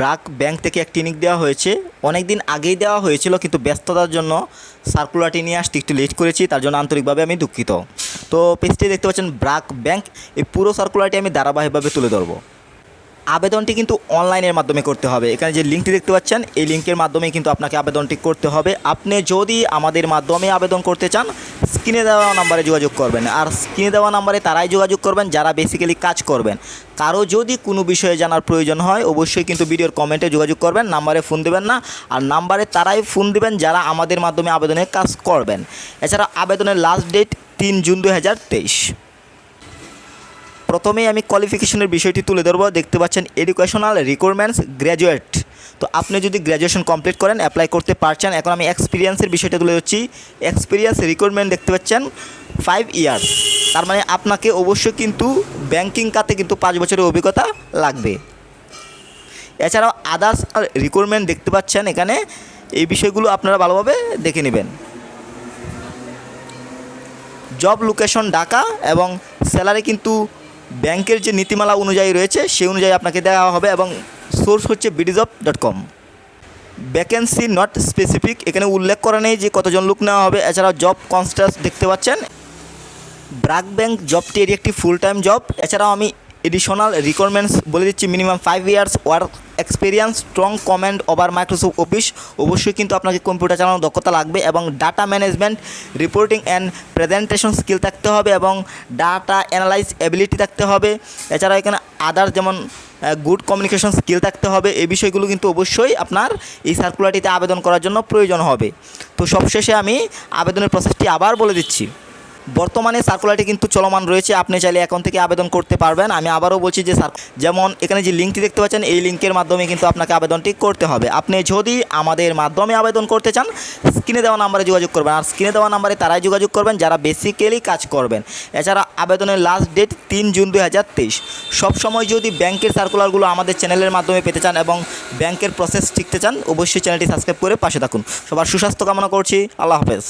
BRAC bank থেকে এক টিনিক দেওয়া হয়েছে। অনেক দিন আগেই দেওয়া হয়েছিল, কিন্তু ব্যস্ততার জন্য সার্কুলারটি নিয়ে আসতে একটু লেট করেছি, তার জন্য আন্তরিকভাবে আমি দুঃখিত। তো পেজটি দেখতে পাচ্ছেন ব্রাক ব্যাংক, এই পুরো সার্কুলারটি আমি ধারাবাহিকভাবে তুলে ধরবো। আবেদনটি কিন্তু অনলাইনের মাধ্যমে করতে হবে। এখানে যে লিঙ্কটি দেখতে পাচ্ছেন, এই লিঙ্কের মাধ্যমে কিন্তু আপনাকে আবেদনটি করতে হবে। আপনি যদি আমাদের মাধ্যমে আবেদন করতে চান, স্ক্রিনে দেওয়া নাম্বারে যোগাযোগ করবেন। আর স্ক্রিনে দেওয়া নাম্বারে তারাই যোগাযোগ করবেন, যারা বেসিক্যালি কাজ করবেন। কারও যদি কোনো বিষয়ে জানার প্রয়োজন হয়, অবশ্যই কিন্তু ভিডিওর কমেন্টে যোগাযোগ করবেন, নাম্বারে ফোন দেবেন না। আর নাম্বারে তারাই ফোন দেবেন, যারা আমাদের মাধ্যমে আবেদনের কাজ করবেন। এছাড়া আবেদনের লাস্ট ডেট তিন জুন দু হাজার তেইশ। প্রথমেই আমি কোয়ালিফিকেশনের বিষয়টি তুলে ধরবো। দেখতে পাচ্ছেন এডুকেশনাল রিকোয়ারমেন্টস গ্র্যাজুয়েট তো আপনি যদি গ্র্যাজুয়েশন কমপ্লিট করেন অ্যাপ্লাই করতে পারছেন, এখন আমি এক্সপিরিয়েন্সের বিষয়টা তুলে ধরছি। এক্সপিরিয়েন্স রিকোয়ারমেন্ট দেখতে পাচ্ছেন ফাইভ ইয়ার্স তার মানে আপনাকে অবশ্যই কিন্তু ব্যাংকিং খাতে কিন্তু পাঁচ বছরের অভিজ্ঞতা লাগবে। এছাড়াও আদার্স রিকোয়ারমেন্ট দেখতে পাচ্ছেন, এখানে এই বিষয়গুলো আপনারা ভালোভাবে দেখে নেবেন। জব লোকেশন ঢাকা এবং স্যালারি কিন্তু ব্যাংকের যে নীতিমালা অনুযায়ী রয়েছে, সেই অনুযায়ী আপনাকে দেওয়া হবে এবং সোর্স হচ্ছে bdjob dot com vacancy not specific এখানে উল্লেখ করা নেই যে কতজন লোক নেওয়া হবে, এছাড়াও জব কনস্ট্রাস দেখতে পাচ্ছেন। ব্রাক ব্যাংক জবটি এটি একটি ফুল টাইম জব এছাড়াও আমি এডিশনাল রিকোয়ারমেন্টস বলে দিচ্ছি minimum five years work experience strong comment over Microsoft Office অবশ্যই কিন্তু আপনাকে কম্পিউটার চালানোর দক্ষতা লাগবে এবং data management reporting and presentation skill থাকতে হবে এবং ডাটা অ্যানালাইজ এবিলিটি থাকতে হবে। এছাড়াও এখানে আদার যেমন গুড কমিউনিকেশন স্কিল থাকতে হবে। এই বিষয়গুলো কিন্তু অবশ্যই আপনার এই সার্কুলারটিতে আবেদন করার জন্য প্রয়োজন হবে। তো সবশেষে আমি আবেদনের প্রসেসটি আবার বলে দিচ্ছি। বর্তমানে সার্কুলারটি কিন্তু চলমান রয়েছে, আপনি চাইলে এখন থেকে আবেদন করতে পারবেন। আমি আবারও বলছি যে সার যেমন এখানে যে লিঙ্কটি দেখতে পাচ্ছেন, এই লিঙ্কের মাধ্যমে কিন্তু আপনাকে আবেদনটি করতে হবে। আপনি যদি আমাদের মাধ্যমে আবেদন করতে চান স্ক্রিনে দেওয়া নাম্বারে যোগাযোগ করবেন। আর স্ক্রিনে দেওয়া নাম্বারে তারাই যোগাযোগ করবেন, যারা বেসিক্যালি কাজ করবেন। এছাড়া আবেদনের লাস্ট ডেট তিন জুন দু হাজার তেইশ। সবসময় যদি ব্যাংকের সার্কুলারগুলো আমাদের চ্যানেলের মাধ্যমে পেতে চান এবং ব্যাংকের প্রসেস শিখতে চান, অবশ্যই চ্যানেলটি সাবস্ক্রাইব করে পাশে থাকুন। সবার সুস্বাস্থ্য কামনা করছি। আল্লাহ হাফেজ।